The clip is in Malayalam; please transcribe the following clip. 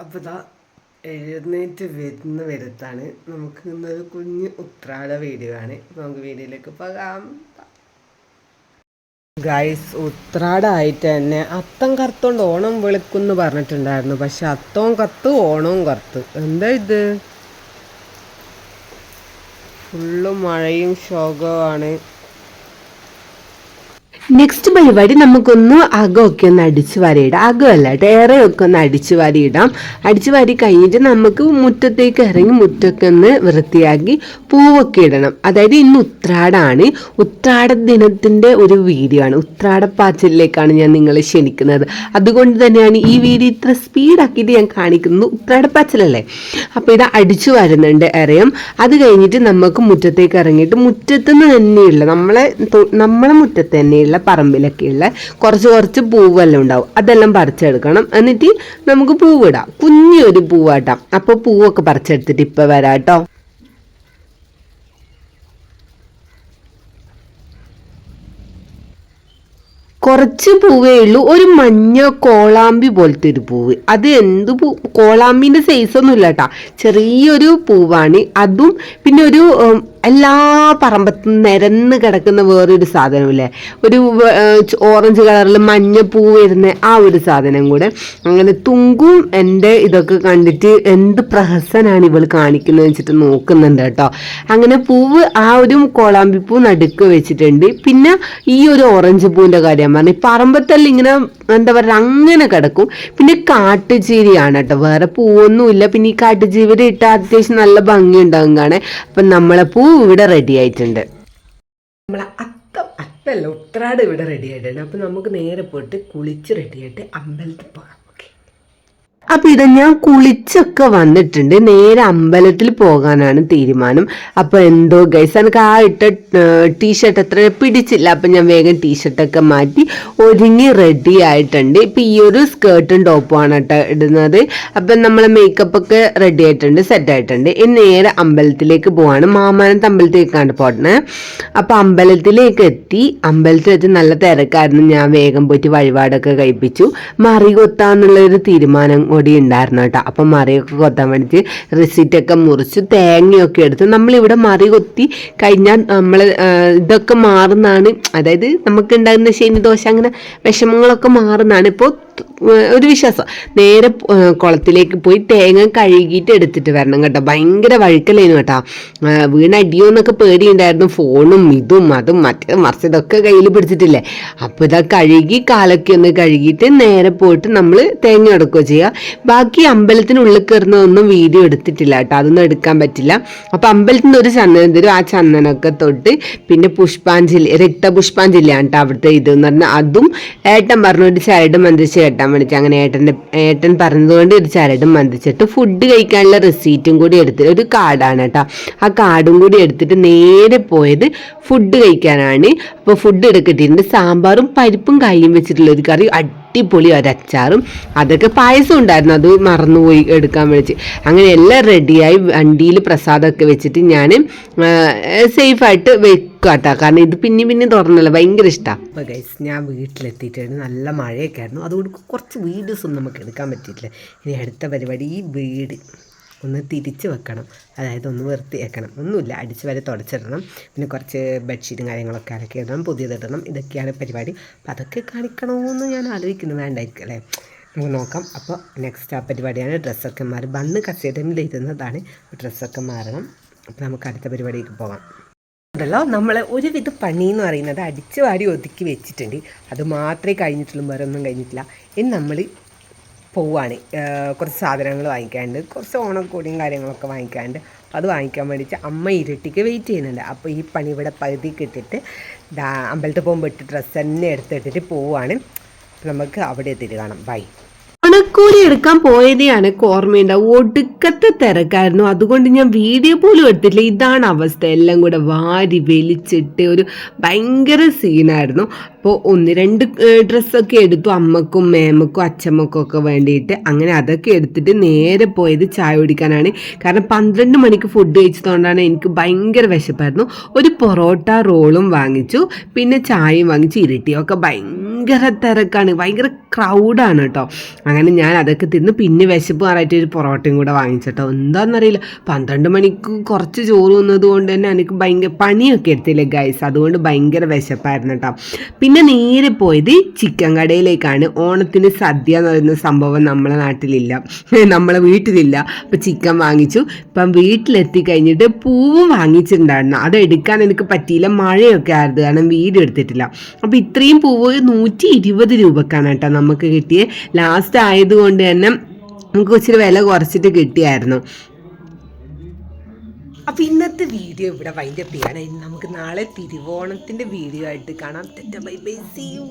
അപ്പോൾ ഇതാ എഴുന്നേറ്റ് വരുന്ന വരത്താണ്. നമുക്ക് ഇന്നൊരു കുഞ്ഞ് ഉത്രാട വീഡിയോ ആണ്. നമുക്ക് വീഡിയോയിലേക്ക് പോകാം. ഗൈസ് ഉത്രാടായിട്ട് തന്നെ അത്തം കറുത്തോണ്ട് ഓണം വെളുക്കുന്ന് പറഞ്ഞിട്ടുണ്ടായിരുന്നു. പക്ഷെ അത്തവും കത്ത് ഓണവും കറുത്ത്. എന്താ ഇത്? ഫുള്ള് മഴയും ശോകമാണ് നെക്സ്റ്റ് പരിപാടി നമുക്കൊന്ന് അകമൊക്കെ ഒന്ന് അടിച്ചു വാരിയിടാം. അകമല്ല ഏറെയൊക്കെ ഒന്ന് അടിച്ചു വാരിയിടാം. അടിച്ചു വാരി കഴിഞ്ഞിട്ട് നമുക്ക് മുറ്റത്തേക്ക് ഇറങ്ങി മുറ്റൊക്കെ ഒന്ന് വൃത്തിയാക്കി പൂവൊക്കെ ഇടണം. അതായത് ഇന്ന് ഉത്രാടാണ് ഉത്രാട ദിനത്തിന്റെ ഒരു വീഡിയോ ആണ്. ഉത്രാടപ്പാച്ചിലേക്കാണ് ഞാൻ നിങ്ങളെ ക്ഷണിക്കുന്നത്. അതുകൊണ്ട് തന്നെയാണ് ഈ വീഡിയോ ഇത്ര സ്പീഡാക്കിയിട്ട് ഞാൻ കാണിക്കുന്നത്. ഉത്രാടപ്പാച്ചിലല്ലേ അപ്പോൾ ഇത് അടിച്ചു വരുന്നുണ്ട് ഇറയും അത് കഴിഞ്ഞിട്ട് നമുക്ക് മുറ്റത്തേക്ക് ഇറങ്ങിയിട്ട് മുറ്റത്തുനിന്ന് തന്നെയുള്ള നമ്മളെ നമ്മളെ മുറ്റത്ത് തന്നെയുള്ള പറമ്പിലൊക്കെയുള്ള കുറച്ച് കുറച്ച് പൂവെല്ലാം ഉണ്ടാവും. അതെല്ലാം പറിച്ചെടുക്കണം. എന്നിട്ട് നമുക്ക് പൂവിടാം. കുഞ്ഞൊരു പൂവാട്ടാം. അപ്പോൾ പൂവൊക്കെ പറിച്ചെടുത്തിട്ട് ഇപ്പൊ വരാം കേട്ടോ കുറച്ച് പൂവേ ഉള്ളൂ. ഒരു മഞ്ഞ കോളാമ്പി പോലത്തെ ഒരു പൂവ്. അത് എന്ത് പൂ കോളാമ്പിന്റെ സൈസ് ഒന്നും ഇല്ല കേട്ടാ ചെറിയൊരു പൂവാണ്. അതും പിന്നെ ഒരു എല്ലാ പറമ്പത്തും നിരന്ന് കിടക്കുന്ന വേറൊരു സാധനമില്ലേ ഒരു ഓറഞ്ച് കളറിൽ മഞ്ഞ പൂ വരുന്ന ആ ഒരു സാധനം കൂടെ. അങ്ങനെ തുങ്കും എന്റെ ഇതൊക്കെ കണ്ടിട്ട് എന്ത് പ്രഹസനാണ് ഇവൾ കാണിക്കുന്നത് വെച്ചിട്ട് നോക്കുന്നുണ്ട് കേട്ടോ. അങ്ങനെ പൂവ് ആ ഒരു കോളാമ്പി പൂ നടുക്ക് വെച്ചിട്ടുണ്ട്. പിന്നെ ഈ ഒരു ഓറഞ്ച് പൂവിന്റെ കാര്യം. പറഞ്ഞു പറമ്പത്തെല്ലാം ഇങ്ങനെ എന്താ പറയുക അങ്ങനെ കിടക്കും. പിന്നെ കാട്ടുചീരിയാണ് കേട്ടോ. വേറെ പൂവൊന്നുമില്ല. പിന്നെ ഈ കാട്ടുചീവരി ഇട്ടാൽ അത്യാവശ്യം നല്ല ഭംഗി ഉണ്ടാകും കാണേ അപ്പം നമ്മളെ പൂ ഇവിടെ റെഡി ആയിട്ടുണ്ട്. നമ്മളെ അത്തം അത്തല്ല ഉത്രാട് ഇവിടെ റെഡി ആയിട്ടുണ്ട്. അപ്പം നമുക്ക് നേരെ പോയിട്ട് കുളിച്ച് റെഡി ആയിട്ട് അമ്പലത്തിൽ പോകാം. അപ്പൊ ഇത് ഞാൻ കുളിച്ചൊക്കെ വന്നിട്ടുണ്ട്. നേരെ അമ്പലത്തിൽ പോകാനാണ് തീരുമാനം. അപ്പൊ എന്തോ ഗൈസ് എനിക്ക് ആ ഇട്ട ടീഷർട്ട് അത്ര പിടിച്ചില്ല. അപ്പൊ ഞാൻ വേഗം ടീഷർട്ടൊക്കെ മാറ്റി ഒരുങ്ങി റെഡി ആയിട്ടുണ്ട്. ഇപ്പൊ ഈ ഒരു സ്കേർട്ടും ടോപ്പും ആണ് കേട്ടോ ഇടുന്നത്. അപ്പൊ നമ്മളെ മേക്കപ്പ് ഒക്കെ റെഡി ആയിട്ടുണ്ട് സെറ്റ് ആയിട്ടുണ്ട്. ഇനി നേരെ അമ്പലത്തിലേക്ക് പോവാണ്. മാമാനത്ത് അമ്പലത്തിലേക്കാണ് പോട്ടെ അപ്പൊ അമ്പലത്തിലേക്ക് എത്തി. അമ്പലത്തിൽ വെച്ച് നല്ല തിരക്കായിരുന്നു. ഞാൻ വേഗം പോയിട്ട് വഴിപാടൊക്കെ കഴിപ്പിച്ചു. മറികൊത്താന്നുള്ളൊരു തീരുമാനം കൂടി ഉണ്ടായിരുന്നു കേട്ടോ. അപ്പം മറിയൊക്കെ കൊത്താൻ വേണ്ടിയിട്ട് റിസിറ്റൊക്കെ മുറിച്ചു തേങ്ങയൊക്കെ എടുത്ത് നമ്മളിവിടെ മറി കൊത്തി കഴിഞ്ഞാൽ നമ്മൾ ഇതൊക്കെ മാറുന്നതാണ്. അതായത് നമുക്ക് ഉണ്ടാകുന്ന ശനി ദോശ അങ്ങനെ വിഷമങ്ങളൊക്കെ മാറുന്നതാണ്. ഇപ്പോൾ ഒരു വിശ്വാസം. നേരെ കുളത്തിലേക്ക് പോയി തേങ്ങ കഴുകിയിട്ട് എടുത്തിട്ട് വരണം കേട്ടോ. ഭയങ്കര വഴുക്കലായിരുന്നു കേട്ടോ. വീണ വീണടിയോ എന്നൊക്കെ പേടിയുണ്ടായിരുന്നു. ഫോണും ഇതും അതും മറ്റേ മറിച്ചതൊക്കെ കയ്യിൽ പിടിച്ചിട്ടില്ലേ. അപ്പോൾ ഇതാ കഴുകി കാലൊക്കെ ഒന്ന് കഴുകിയിട്ട് നേരെ പോയിട്ട് നമ്മൾ തേങ്ങ എടുക്കുകയോ ചെയ്യുക ബാക്കി അമ്പലത്തിനുള്ളിൽ കയറുന്നതൊന്നും വീഡിയോ എടുത്തിട്ടില്ല കേട്ടോ. അതൊന്നും എടുക്കാൻ പറ്റില്ല. അപ്പോൾ നിന്ന് ഒരു ചന്ദനം തരും. ആ ചന്ദനമൊക്കെ തൊട്ട് പിന്നെ പുഷ്പാഞ്ജലി രക്തപുഷ്പാഞ്ജലിയാണ് കേട്ടോ അവിടുത്തെ ഇത് എന്ന് പറഞ്ഞാൽ അതും ഏട്ടൻ പറഞ്ഞ ഒരു ചരട് മന്ത്രിച്ച് കേട്ടാൻ വേണ്ടിച്ച് അങ്ങനെ ഏട്ടന്റെ ഏട്ടൻ പറഞ്ഞതുകൊണ്ട് ഒരു ചരടും മന്ദിച്ചിട്ട് ഫുഡ് കഴിക്കാനുള്ള റെസീറ്റും കൂടി എടുത്തിട്ട് ഒരു കാർഡാണ് കേട്ടോ. ആ കാർഡും കൂടി എടുത്തിട്ട് നേരെ പോയത് ഫുഡ് കഴിക്കാനാണ്. അപ്പോൾ ഫുഡ് എടുക്കട്ടിട്ടുണ്ട് സാമ്പാറും പരിപ്പും കൈയും വെച്ചിട്ടുള്ള ഒരു കറി. അടിപൊളി ഒരു അച്ചാറും അതൊക്കെ പായസം ഉണ്ടായിരുന്നു. അത് മറന്നുപോയി എടുക്കാൻ വിളിച്ച് അങ്ങനെ എല്ലാം റെഡിയായി വണ്ടിയിൽ പ്രസാദമൊക്കെ വെച്ചിട്ട് ഞാൻ സേഫായിട്ട് വെക്കുക കേട്ടോ കാരണം ഇത് പിന്നെ പിന്നെ തുറന്നല്ലോ ഭയങ്കര ഇഷ്ടമാണ് അപ്പോൾ ഞാൻ വീട്ടിലെത്തിയിട്ടായിരുന്നു നല്ല മഴയൊക്കെ ആയിരുന്നു അതുകൊണ്ട് കുറച്ച് വീഡിയോസ് ഒന്നും നമുക്ക് എടുക്കാൻ പറ്റിയിട്ടില്ല. ഇനി അടുത്ത പരിപാടി ഈ വീട് ഒന്ന് തിരിച്ച് വെക്കണം. അതായത് ഒന്ന് വൃത്തിയാക്കണം. ഒന്നുമില്ല. അടിച്ച് വരെ തുടച്ചിടണം. പിന്നെ കുറച്ച് ബെഡ്ഷീറ്റും കാര്യങ്ങളൊക്കെ അലക്കി ഇടണം. പുതിയതിടണം ഇതൊക്കെയാണ് പരിപാടി. അപ്പം അതൊക്കെ കാണിക്കണമെന്ന് ഞാൻ ആലോചിക്കുന്നു. വേണ്ടായിരിക്കും അല്ലേ? നമുക്ക് നോക്കാം. അപ്പോൾ നെക്സ്റ്റ് ആ പരിപാടിയാണ് ഡ്രസ്സൊക്കെ മാറി. ബണ്ണ് കസേരയിൽ ഇരുന്നതാണ്. ഡ്രസ്സൊക്കെ മാറണം. അപ്പോൾ നമുക്ക് അടുത്ത പരിപാടിക്ക് പോകാം ഉണ്ടല്ലോ നമ്മൾ ഒരുവിധ പണി എന്ന് പറയുന്നത് അടിച്ച് വാരി ഒതുക്കി വെച്ചിട്ടുണ്ട്. അത് മാത്രമേ കഴിഞ്ഞിട്ടുള്ളൂ വേറെ ഒന്നും കഴിഞ്ഞിട്ടില്ല. ഇനി നമ്മൾ പോവുകയാണ് കുറച്ച് സാധനങ്ങൾ വാങ്ങിക്കാണ്ട് കുറച്ച് ഓണക്കോടിയും കാര്യങ്ങളൊക്കെ വാങ്ങിക്കാണ്ട് അത് വാങ്ങിക്കാൻ വേണ്ടിയിട്ട് അമ്മ ഇരട്ടിക്ക് വെയിറ്റ് ചെയ്യുന്നുണ്ട്. അപ്പോൾ ഈ പണി ഇവിടെ പകുതി കിട്ടിയിട്ട് അമ്പലത്തിൽ പോകുമ്പോൾ ഇട്ട് ഡ്രസ്സ് തന്നെ എടുത്തിട്ടിട്ട് പോവുകയാണ് നമുക്ക് അവിടെ എത്തിയിട്ട് കാണാം. ബൈ ഓണക്കോടി എടുക്കാൻ പോയതേ എനിക്ക് ഓർമ്മയുണ്ടാവും ഒടുക്കത്തെ തിരക്കായിരുന്നു. അതുകൊണ്ട് ഞാൻ വീഡിയോ പോലും എടുത്തിട്ടില്ല. ഇതാണ് അവസ്ഥ. എല്ലാം കൂടെ വാരി വലിച്ചിട്ട് ഒരു ഭയങ്കര സീനായിരുന്നു. അപ്പോൾ ഒന്ന് രണ്ട് ഡ്രസ്സൊക്കെ എടുത്തു അമ്മക്കും മേമക്കും അച്ഛമ്മക്കും ഒക്കെ വേണ്ടിയിട്ട് അങ്ങനെ അതൊക്കെ എടുത്തിട്ട് നേരെ പോയത് ചായ കുടിക്കാനാണ്. കാരണം പന്ത്രണ്ട് മണിക്ക് ഫുഡ് കഴിച്ചതുകൊണ്ടാണ് എനിക്ക് ഭയങ്കര വിശപ്പായിരുന്നു. ഒരു പൊറോട്ട റോളും വാങ്ങിച്ചു. പിന്നെ ചായയും വാങ്ങിച്ചു. ഇരട്ടിയൊക്കെ ഭയങ്കര ഭയങ്കര തിരക്കാണ് ഭയങ്കര ക്രൗഡാണ് കേട്ടോ അങ്ങനെ ഞാൻ അതൊക്കെ തിന്ന് പിന്നെ വിശപ്പ് മാറായിട്ട് ഒരു പൊറോട്ടയും കൂടെ വാങ്ങിച്ചിട്ടോ എന്താണെന്നറിയില്ല പന്ത്രണ്ട് മണിക്ക് കുറച്ച് ചോറ് വന്നത് കൊണ്ട് തന്നെ എനിക്ക് ഭയങ്കര പണിയൊക്കെ എടുത്തില്ലേ ഗൈസ് അതുകൊണ്ട് ഭയങ്കര വിശപ്പായിരുന്നു കേട്ടോ പിന്നെ നേരെ പോയത് ചിക്കൻ കടയിലേക്കാണ്. ഓണത്തിന് സദ്യ എന്ന് പറയുന്ന സംഭവം നമ്മളെ നാട്ടിലില്ല. നമ്മളെ വീട്ടിലില്ല. അപ്പം ചിക്കൻ വാങ്ങിച്ചു. ഇപ്പം വീട്ടിലെത്തി കഴിഞ്ഞിട്ട് പൂവും വാങ്ങിച്ചിട്ടുണ്ടായിരുന്നു. അത് എടുക്കാൻ എനിക്ക് പറ്റിയില്ല മഴയൊക്കെ ആയിരുന്നു കാരണം വീഡിയോ എടുത്തിട്ടില്ല. അപ്പോൾ ഇത്രയും പൂവ് നൂറ്റി ഇരുപത് രൂപക്കാണ് കേട്ടോ നമുക്ക് കിട്ടിയ. ലാസ്റ്റ് ആയതുകൊണ്ട് തന്നെ നമുക്ക് ഇച്ചിരി വില കുറച്ചിട്ട് കിട്ടിയായിരുന്നു. അപ്പൊ ഇന്നത്തെ വീഡിയോ ഇവിടെ വൈൻഡപ്പ് ചെയ്യാനായി. നമുക്ക് നാളെ തിരുവോണത്തിന്റെ വീഡിയോ ആയിട്ട് കാണാം. Bye bye U